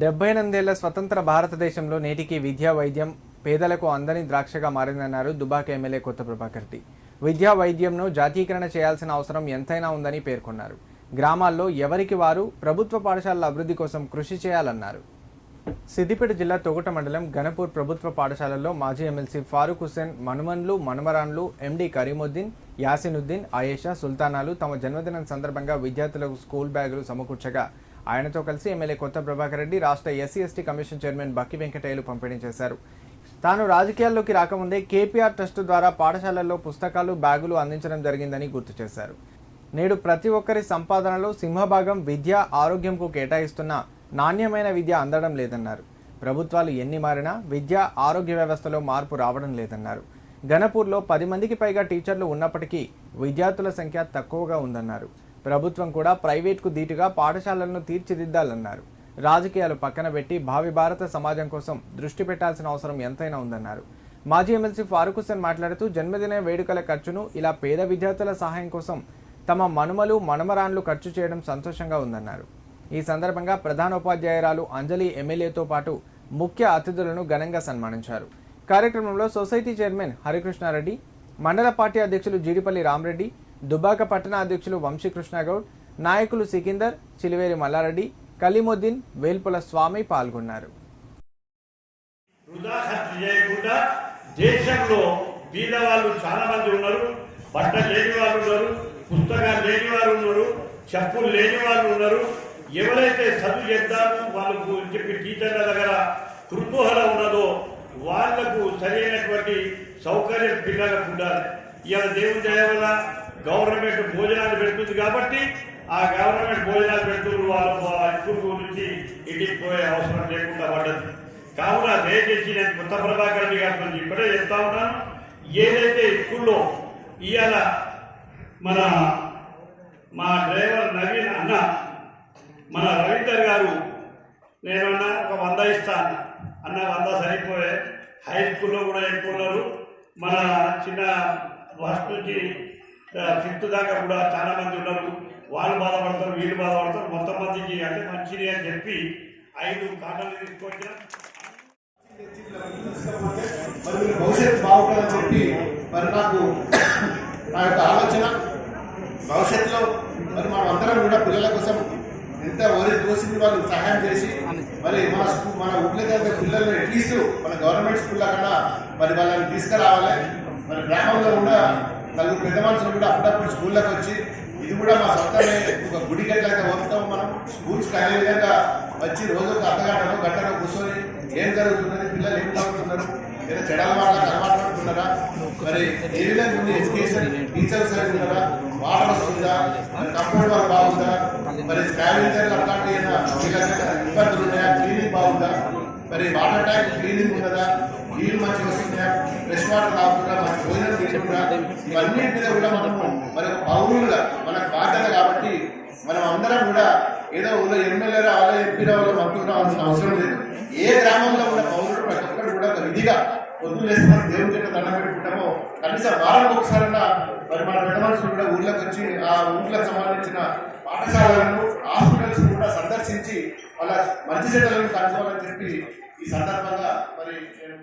డెబ్బై ఎనిమిదేళ్ళ స్వతంత్ర భారతదేశంలో నేటికి విద్యా వైద్యం పేదలకు అందని ద్రాక్షగా మారిందన్నారు దుబాక్ ఎమ్మెల్యే కొత్త ప్రభాకర్ రెడ్డి. విద్యా వైద్యంను జాతీకరణ చేయాల్సిన అవసరం ఎంతైనా ఉందని పేర్కొన్నారు. గ్రామాల్లో ఎవరికి వారు ప్రభుత్వ పాఠశాలల అభివృద్ధి కోసం కృషి చేయాలన్నారు. సిద్దిపేట జిల్లా తొగుట మండలం గణపూర్ ప్రభుత్వ పాఠశాలల్లో మాజీ ఎమ్మెల్సీ ఫారూక్ హుస్సేన్ మనుమన్లు మనుమరాన్లు ఎండి కరీముద్దీన్ యాసినుద్దీన్ ఆయేషా సుల్తానాలు తమ జన్మదినం సందర్భంగా విద్యార్థులకు స్కూల్ బ్యాగులు సమకూర్చగా ఆయనతో కలిసి ఎమ్మెల్యే కొత్త ప్రభాకర్ రెడ్డి రాష్ట్ర SC ST commission chairman Bakki వెంకటయ్యలు పంపిణీ చేశారు. తాను రాజకీయాల్లోకి రాకముందే కేపీఆర్ ట్రస్ట్ ద్వారా పాఠశాలల్లో పుస్తకాలు బ్యాగులు అందించడం జరిగిందని గుర్తు చేశారు. నేడు ప్రతి ఒక్కరి సంపాదనలో సింహభాగం విద్య ఆరోగ్యంకు కేటాయిస్తున్న నాణ్యమైన విద్య అందడం లేదన్నారు. ప్రభుత్వాలు ఎన్ని మారినా విద్య ఆరోగ్య వ్యవస్థలో మార్పు రావడం లేదన్నారు. గణపూర్లో పది మందికి పైగా టీచర్లు ఉన్నప్పటికీ విద్యార్థుల సంఖ్య తక్కువగా ఉందన్నారు. ప్రభుత్వం కూడా ప్రైవేట్కు ధీటుగా పాఠశాలలను తీర్చిదిద్దాలన్నారు. రాజకీయాలు పక్కన పెట్టి భావి భారత సమాజం కోసం దృష్టి పెట్టాల్సిన అవసరం ఎంతైనా ఉందన్నారు. మాజీ ఎమ్మెల్సీ ఫారూక్ హుస్సేన్ మాట్లాడుతూ జన్మదిన వేడుకల ఖర్చును ఇలా పేద విద్యార్థుల సహాయం కోసం తమ మనుమలు మనమరాన్లు ఖర్చు చేయడం సంతోషంగా ఉందన్నారు. ఈ సందర్భంగా ప్రధానోపాధ్యాయురాలు అంజలి ఎమ్మెల్యేతో పాటు ముఖ్య అతిథులను ఘనంగా సన్మానించారు. కార్యక్రమంలో సొసైటీ చైర్మన్ హరికృష్ణారెడ్డి మండల పార్టీ అధ్యక్షులు జీడిపల్లి రామరెడ్డి దుబాక పట్టణ అధ్యక్షులు వంశీకృష్ణగౌడ్ నాయకులు సికిందర్ చిలివేరి మల్లారెడ్డి కలీముద్దీన్ వేల్పుల స్వామి పాల్గొన్నారు. వృధా ఖర్చు చేయకుండా దేశంలో బీదవాళ్ళు చాలా మంది ఉన్నారు బట్ట లేని వాళ్ళు ఉన్నారు పుస్తకాలు లేని వాళ్ళు ఉన్నారు చెప్పులు లేని వాళ్ళు ఉన్నారు. ఎవరైతే చదువు చేద్దాము వాళ్ళకు చెప్పి టీచర్ల దగ్గర కృతూహల ఉన్నదో వాళ్ళకు సరైనటువంటి సౌకర్యం పిల్లలకు ఉండాలి. ఇవాళ దేవుని దయ వల్ల గవర్నమెంట్ భోజనాలు పెడుతుంది కాబట్టి ఆ గవర్నమెంట్ భోజనాలు పెడుతున్నారు. వాళ్ళు ఆ స్కూల్ నుంచి ఇంటికి పోయే అవసరం లేకుండా పడ్డది. కావున దయచేసి నేను కొత్త ప్రభాకర్ రెడ్డి గారితో ఇప్పుడే చెప్తా ఉన్నాను. ఏదైతే స్కూల్లో ఇవాళ మన మా డ్రైవర్ నవీన్ అన్న మన రవీందర్ గారు నేనన్నా ఒక వంద ఇస్తాను అన్న. అన్న వంద సరిపోయే. హై స్కూల్లో కూడా ఎక్కువ ఉన్నారు. మన చిన్న ఫస్ట్ నుంచి ఫిఫ్త్ దాకా కూడా చాలా మంది ఉన్నారు. వాళ్ళు బాధపడతారు వీళ్ళు బాధపడతారు. మొత్తం మందికి అంటే మంచిది అని చెప్పి ఐదు కాటలు తీసుకొచ్చిన మరి భవిష్యత్తు బాగుంటుందని చెప్పి మరి నాకు నా యొక్క ఆలోచన. భవిష్యత్తులో మరి మనం అందరం కూడా పిల్లల కోసం ఎంత ఓరి తోసింది వాళ్ళు సహాయం చేసి మరి మన స్కూల్ మన ఊళ్ళో చదివే పిల్లల్ని అట్లీస్ట్ మన గవర్నమెంట్ స్కూల్లో కన్నా మరి వాళ్ళని తీసుకురావాలి. మరి గ్రామంలో కూడా నలుగురు పెద్ద మనుషులు కూడా అప్పుడప్పుడు స్కూళ్ళకి వచ్చి ఇది కూడా మా సొంతమే ఒక గుడి గట్లయితే వస్తాము మనం. స్కూల్స్కి అదే విధంగా వచ్చి రోజు ఒక అర్ధగంటలో గంటలో కూర్చొని ఏం జరుగుతున్నది పిల్లలు ఏం చదువుతున్నారు లేదా చెడల వాళ్ళకి అలవాటు పడుతున్నారా మరి ఏ విధంగా ఉంది ఎడ్యుకేషన్? టీచర్స్ ఉన్నారా? వాటర్ వస్తుందా? మరి కంప్యూటర్ వర్క్ బాగుందా? మరి స్కావెంజర్ అట్లాంటి ఇబ్బందులు ఉన్నాయా? క్లీనింగ్ బాగుందా? మరి వాటర్ ట్యాంక్ క్లీనింగ్ ఉన్నదా? నీళ్ళు మంచిగా వస్తున్నాయా? ఫ్రెష్ వాటర్ తాగుతుందా మరి భోజనం ఇవన్నీ మీద కూడా మనము మన పౌరులుగా మనకు బాధ్యత కాబట్టి మనం అందరం కూడా ఏదో ఊళ్ళో ఎమ్మెల్యే రావాలో ఎంపీ రావాలో మంత్రులు రావాల్సిన అవసరం లేదు. ఏ గ్రామంలో ఉన్న పౌరులు ప్రతి ఒక్కరు కూడా ఒక విధిగా పొద్దున్న లేసి మనం దేవుని దగ్గర దండం పెట్టుకుంటామో కనీసం వారానికి ఒకసారైనా మరి మన పెద్ద మనుషులు కూడా ఊళ్ళోకి వచ్చి ఆ ఊళ్ళకి సంబంధించిన పాఠశాలలను హాస్పిటల్స్ కూడా సందర్శించి వాళ్ళ మంచి చెడ్డలను కనుక్కోవాలని చెప్పి ఈ సందర్భంగా మరి నేను